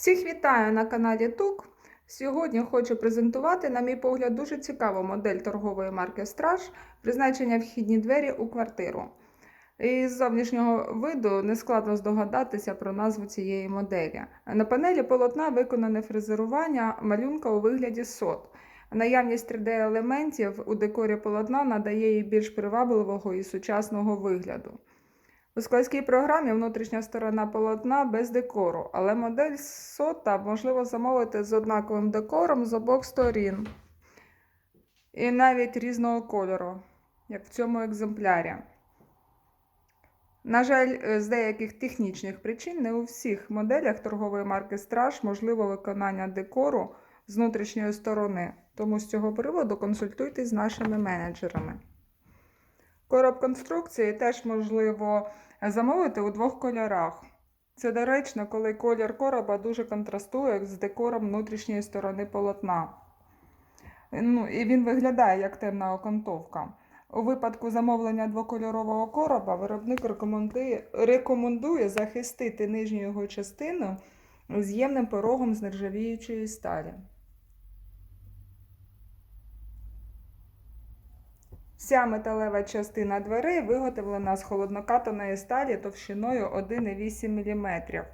Всіх вітаю на каналі ТУК. Сьогодні хочу презентувати, на мій погляд, дуже цікаву модель торгової марки Страж, призначення вхідні двері у квартиру. Із зовнішнього виду нескладно здогадатися про назву цієї моделі. На панелі полотна виконане фрезерування малюнка у вигляді сот. Наявність 3D-елементів у декорі полотна надає їй більш привабливого і сучасного вигляду. У складській програмі внутрішня сторона полотна без декору, але модель сота можливо замовити з однаковим декором з обох сторін. І навіть різного кольору, як в цьому екземплярі. На жаль, е, з деяких технічних причин не у всіх моделях торгової марки Страж можливо виконання декору з внутрішньої сторони, тому з цього приводу консультуйтесь з нашими менеджерами. Короб конструкції теж можливо замовити у двох кольорах. Це доречно, коли колір короба дуже контрастує з декором внутрішньої сторони полотна. Ну, і він виглядає як темна окантовка. У випадку замовлення двокольорового короба виробник рекомендує, рекомендує захистити нижню його частину з'ємним порогом з нержавіючої сталі. Вся металева частина дверей виготовлена з холоднокатаної сталі товщиною 1,8 мм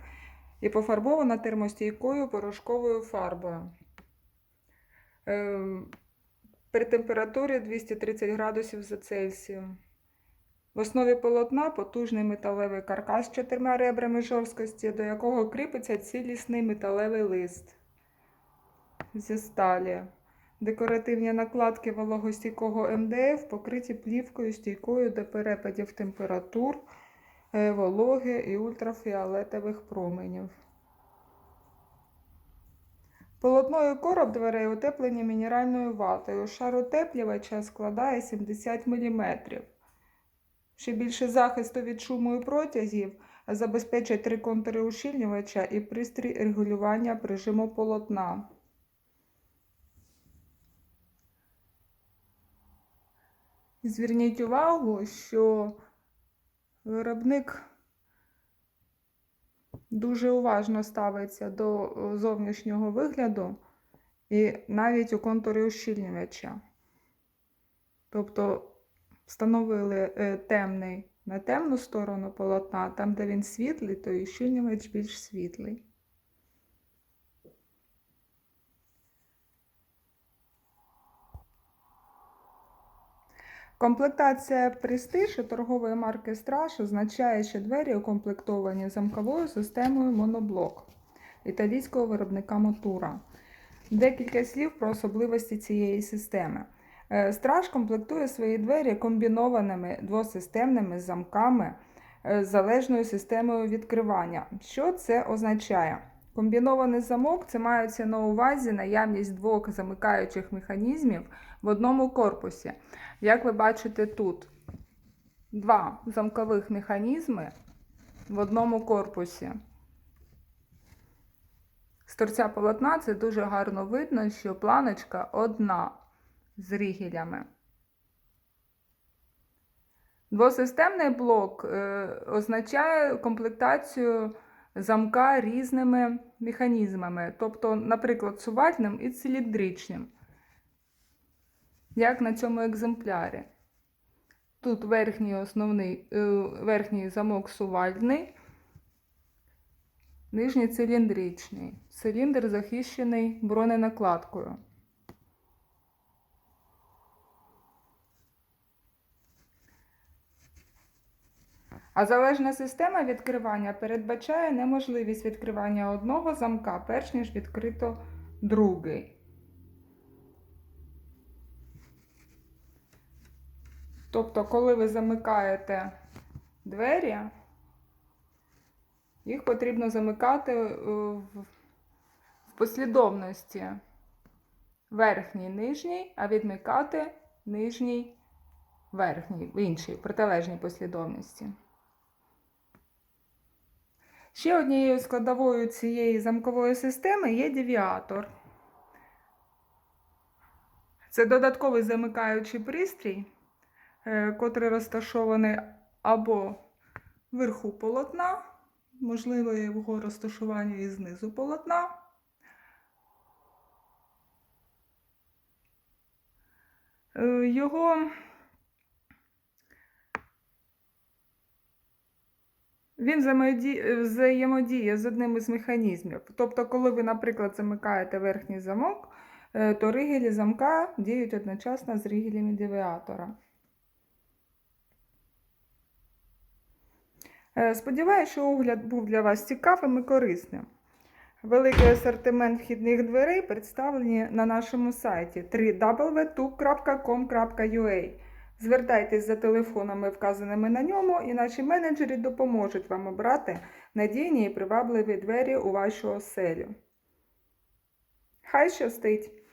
і пофарбована термостійкою порошковою фарбою. Ем, При температурі 230 градусів за Цельсієм. В основі полотна потужний металевий каркас з чотирма ребрами жорсткості, до якого кріпиться цілісний металевий лист зі сталі. Декоративні накладки вологостійкого МДФ покриті плівкою стійкою до перепадів температур, е, вологи і ультрафіолетових променів. Полотно і короб дверей утеплені мінеральною ватою. Шар утеплювача складає 70 мм. Ще більше захисту від шуму і протягів забезпечать три контури ущільнювача і пристрій регулювання прижиму полотна. Зверніть увагу, що виробник дуже уважно ставиться до е, зовнішнього вигляду і навіть у контурі ущільнювача. Тобто встановили е, темний на темну сторону полотна, там, де він світлий, то і ущільнювач більш світлий. Комплектація престиж у торгової марки Страж означає, що двері укомплектовані замковою системою моноблок італійського виробника Мотура. Декілька слів про особливості цієї системи. Е, Страж комплектує свої двері комбінованими двосистемними замками е, з залежною системою відкривання. Що це означає? Комбінований замок це мається на увазі наявність двох замикаючих механізмів в одному корпусі. Як ви бачите тут, два замкових механізми в одному корпусі. З торця полотна це дуже гарно видно, що планочка одна з рігелями. Двосистемний блок е, означає комплектацію замка різними механізмами, тобто, наприклад, сувальним і циліндричним як на цьому екземплярі. Тут верхній основний е, верхній замок сувальний, нижній циліндричний. Циліндр захищений броненакладкою. А залежна система відкривання передбачає неможливість відкривання одного замка, перш ніж відкрито другий. Тобто, коли ви замикаєте двері, їх потрібно замикати е, в послідовності верхній нижній, а відмикати нижній верхній, в іншій протилежній послідовності. Ще однією складовою цієї замкової системи є девіатор. Це додатковий замикаючий пристрій. Е, котрий розташований або вверху полотна, можливе його розташування і знизу полотна. Е, Його Він взаємодіє, з одним із механізмів. Тобто, коли ви, наприклад, замикаєте верхній замок, е, то ригелі замка діють одночасно з ригелями девіатора. Е, Сподіваюся, що огляд був для вас цікавим і корисним. Великий асортимент вхідних дверей представлені на нашому сайті www.tuk.com.ua. Звертайтесь за телефонами, вказаними на ньому, і наші менеджери допоможуть вам обрати надійні і привабливі двері у вашу оселю. Хай щастить!